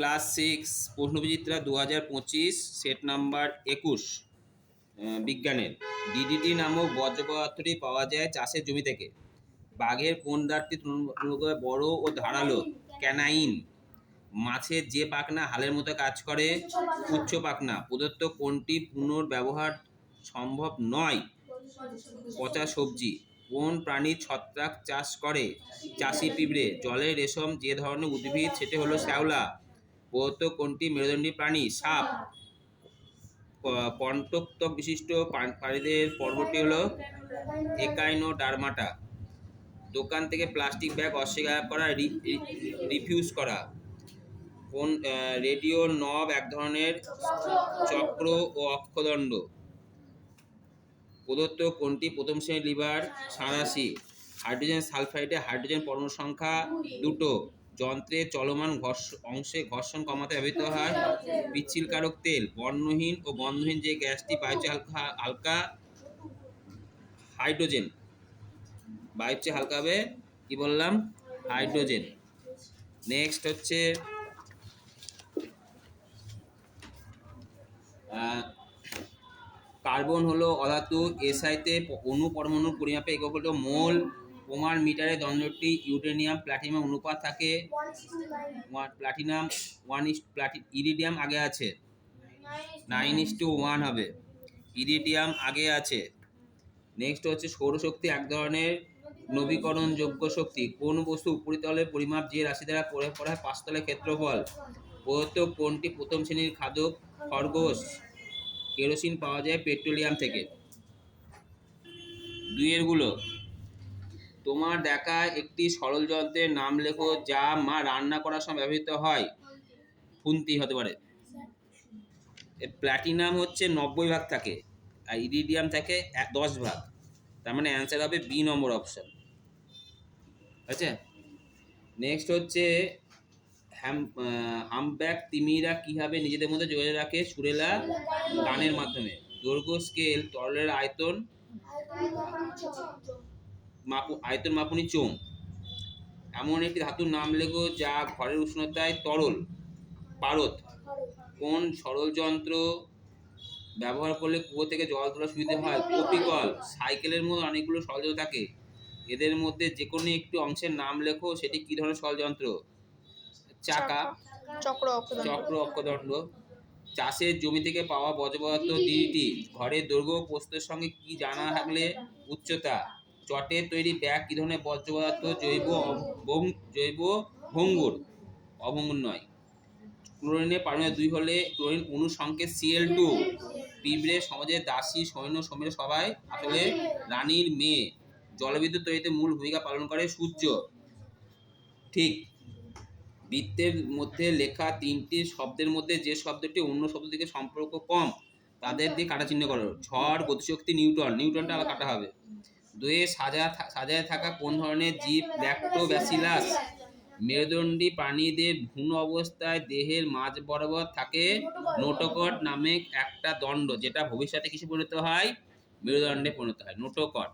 Class six প্রশ্নবিচিত্রা দু হাজার পঁচিশ, সেট নাম্বার একুশ বিজ্ঞানের। ডিডিটি নামক বর্জ্য পদার্থটি পাওয়া যায় চাষের জমি থেকে। বাঘের কোন দাঁতটি তুলনামূলকভাবে বড় ও ধারালো, ক্যানাইন। মাছের যে পাখনা হালের মতো কাজ করে উচ্চ পাখনা। প্রদত্ত কোনটি পুনর্ব্যবহার সম্ভব নয়। পচা সবজি। কোন প্রাণী ছত্রাক চাষ করে? চাষি পিঁপড়ে। জলের রেশম যে ধরনের উদ্ভিদ, সেটি হলো শ্যাওলা। প্রদত্ত কোনটি মেরুদণ্ডী প্রাণী? সাপ। ক- বিশিষ্ট প্রাণ- প্রাণীদের পর্বটি হলো একাইনো ডারমাটা দোকান থেকে প্লাস্টিক ব্যাগ অস্বীকার করা রিফিউজ করা। কোন রেডিও নব এক ধরনের চক্র ও অক্ষদণ্ড। প্রদত্ত কোনটি প্রথম শ্রেণির লিভার সাঁড়াশি হাইড্রোজেন সালফাইডে হাইড্রোজেন পরমাণু সংখ্যা দুটো। যন্ত্রে চলমান ঘর্ষ অংশে ঘর্ষণ কমাতে ব্যবহৃত হয়। পিচ্ছিলকারক তেল, বর্ণহীন ও বন্ধহীন যে গ্যাসটি বায়ুচে হালকা হালকা হাইড্রোজেন। বায়ুচে হালকা হবে, কি বললাম? হাইড্রোজেন। নেক্সট হচ্ছে কার্বন হলো অধাতু এসআইতে অণু পরমাণুর পরিমাপে একক মোল। প্রমাণ মিটারে দণ্ডটি ইউটেনিয়াম প্লাটিনাম অনুপাত থাকে প্লাটিনাম ওয়ান ইস, প্লাটি, ইরিডিয়াম আগে আছে। নাইন ইস টু ওয়ান হবে। ইরিডিয়াম আগে আছে। নেক্সট হচ্ছে সৌরশক্তি, এক ধরনের নবীকরণযোগ্য শক্তি। কোন বস্তু উপরিতলের পরিমাপ যে রাশি দ্বারা করে পড়া পাঁচতলের ক্ষেত্রফল? প্রদত্ত কোনটি প্রথম শ্রেণির খাদক খরগোশ? কেরোসিন পাওয়া যায় পেট্রোলিয়াম থেকে। দুইয়েরগুলো তোমার দেখা একটি সরল যন্ত্রের নাম লেখো যা মা রান্না করার সময় ব্যবহৃত হয়। খুন্তি হতে পারে। প্ল্যাটিনাম হচ্ছে নব্বই ভাগ থাকে আর ইরিডিয়াম থাকে দশ ভাগ। তার মানে অ্যান্সার হবে বি নম্বর অপশন আচ্ছা? নেক্সট হচ্ছে হ্যাম হামব্যাক তিমিরা কীভাবে নিজেদের মধ্যে যোগাযোগ রাখে? সুরেলা গানের মাধ্যমে। দৈর্ঘ্য স্কেল তরলের আয়তন। মাপু আয়তন মাপুনি চোম এমন একটি ধাতুর নাম লেখো যা ঘরের উষ্ণতায় তরল পারদ। কোন সরল যন্ত্র ব্যবহার করলে কুয়ো থেকে জল তোলার সুবিধা হয়? কপিকল সাইকেলের মধ্যে অনেকগুলো সরলযন্ত্র থাকে। এদের মধ্যে যে কোনো একটি অংশের নাম লেখো সেটি কি ধরনের সরলযন্ত্র চাকা। চক্র অক্ষদণ্ড। চক্র অক্ষদণ্ড। চাষের জমি থেকে পাওয়া বর্জ্য পদার্থ ডিডিটি ঘরের দৈর্ঘ্য ও প্রস্থের সঙ্গে কি জানা থাকলে উচ্চতা? চটের তৈরি ব্যাগ কি ধরনের বর্জ্য পদার্থ জৈব জৈব ভঙ্গুর। অভঙ্গুর নয়। ক্লোরিনের পারমাণবিক দুই হলে ক্লোরিন অণু সংকেত সিএল টু পিঁপড়ে সমাজের দাসী, সৈন্য, সমীর সবাই আসলে রানীর মেয়ে। জলবিদ্যুৎ তৈরিতে মূল ভূমিকা পালন করে সূর্য। ঠিক বৃত্তের মধ্যে লেখা তিনটি শব্দের মধ্যে যে শব্দটি অন্য শব্দ থেকে সম্পর্ক কম, তাদের দিয়ে কাটা চিহ্ন করো। ঝড়, গতিশক্তি নিউটন নিউটনটা আলাদা কাটা হবে। দুয়ে সাজা সাজায় থাকা কোন ধরনের জীব ল্যাক্টোব্যাসিলাস মেরুদণ্ডী প্রাণীদের ভ্রূণ অবস্থায় দেহের মাঝ বরাবর থাকে নোটোকট নামে একটা দণ্ড, যেটা ভবিষ্যতে কিছু পরিণত হয়? মেরুদণ্ডে পরিণত হয়, নোটোকট।